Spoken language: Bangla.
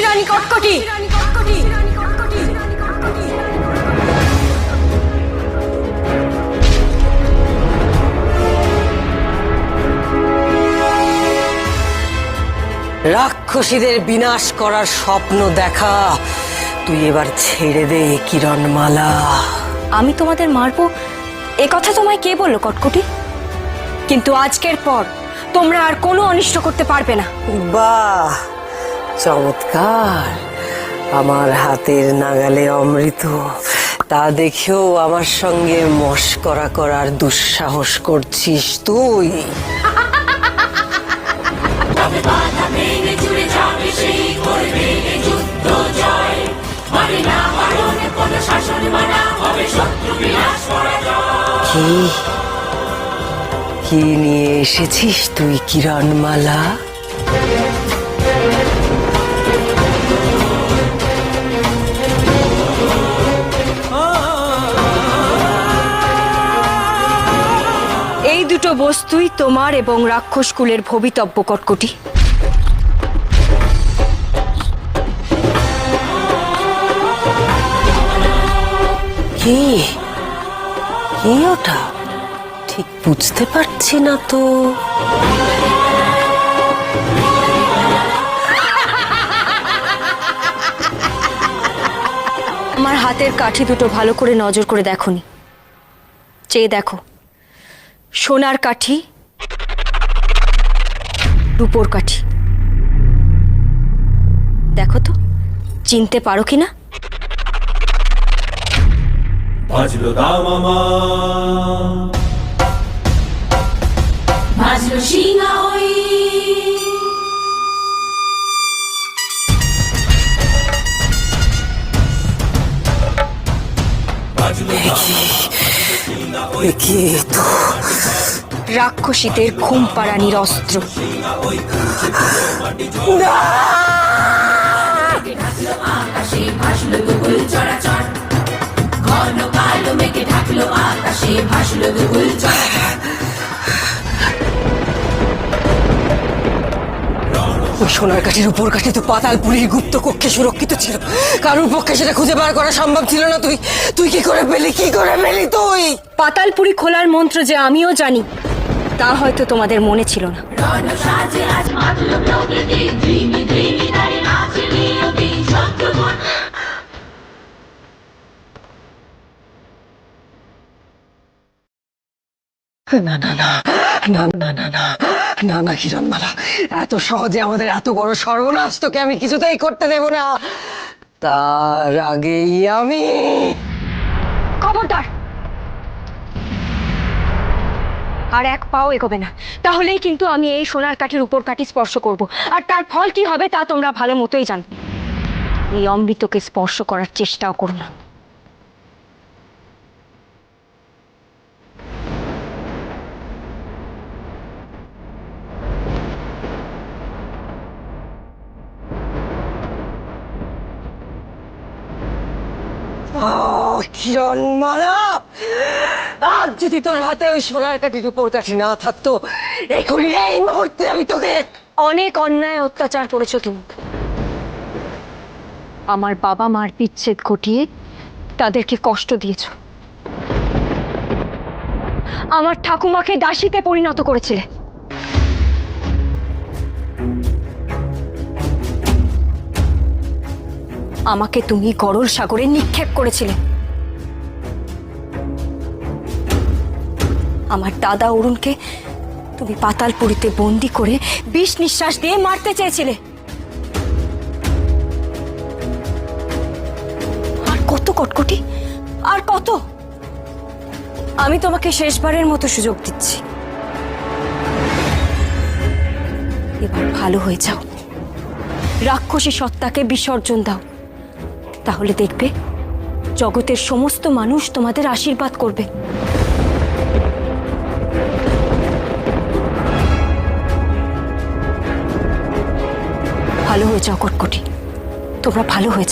রানী কটকটি। রাক্ষসীদের বিনাশ করার স্বপ্ন দেখা। তুই এবার ছেড়ে দে কিরণমালা। আমি তোমাদের মারবো? এ কথা তোমায় কে বলল কটকটি? কিন্তু আজকের পর তোমরা আর কোনো অনিষ্ট করতে পারবে না। বাহ! চমৎকার। আমার হাতের নাগালে অমৃত। তা দেখেও আমার সঙ্গে মস্করা করার দুঃসাহস করছিস তুই। কি? কি নিয়ে এসেছিস তুই কিরণমালা? এই দুটো বস্তুই তোমার এবং রাক্ষস কুলের ভবিতব্য কটকটি। কি? কি ওটা? ঠিক বুঝতে পারছি না তো। আমার হাতের কাঠি দুটো ভালো করে নজর করে দেখনি। চেয়ে দেখো। সোনার কাঠি রূপোর কাঠি। দেখো তো চিনতে পারো কি না? বাজলো দামামা বাজলো শিঙা ওই। এ কি তো রাক্ষসীদের ঘুম পাড়ানির অস্ত্র ঘন কালো মেঘে ঢাকলো আকাশে ভাসলো দুগুল চরাচর ওই সোনার কাঠির উপর কাঠি তো পাতালপুরীর গুপ্ত কক্ষে সুরক্ষিত ছিল। কারোর পক্ষে সেটা খুঁজে বার করা সম্ভব ছিল না তুই। তুই কি করে পেলি? কি করে পেলি তুই? পাতালপুরি খোলার মন্ত্র যে আমিও জানি তা হয়তো তোমাদের মনে ছিল না। না না না না না না না। না না হিরণমালা এত সহজে আমাদের এত বড় সর্বনাশ তোকে আমি কিছুতেই করতে দেব না। তার আগেই আমি খবরদার! আর এক পাও এগোবে না। তাহলেই কিন্তু আমি এই সোনার কাঠির উপর কাঠি স্পর্শ করব। আর তার ফল কি হবে তা তোমরা ভালো মতোই জানো। এই অমৃতকে স্পর্শ করার চেষ্টাও করো না। কিরণমালা আজ যদি তোর হাতে ওই সোনার কাঠি না থাকতো, এখনই এই মুহূর্তে আমি তোকে অনেক অন্যায় অত্যাচার করেছ তুমি। আমার বাবা মার বিচ্ছেদ ঘটিয়ে তাদেরকে কষ্ট দিয়েছ। আমার ঠাকুমাকে দাসীতে পরিণত করেছিলে। আমাকে তুমি গরল সাগরে নিক্ষেপ করেছিলে। আমার দাদা অরুণকে তুমি পাতালপুরিতে বন্দি করে বিষ নিঃশ্বাস দিয়ে মারতে চেয়েছিলে। আর কত কটকটি? আর কত? আমি তোমাকে শেষবারের মতো সুযোগ দিচ্ছি। এবার ভালো হয়ে যাও। রাক্ষসী সত্তাকে বিসর্জন দাও। তাহলে দেখবে, জগতের সমস্ত মানুষ তোমাদের আশীর্বাদ করবে। ভালো হয়ে যাও কটকটি তোমরা ভালো হয়ে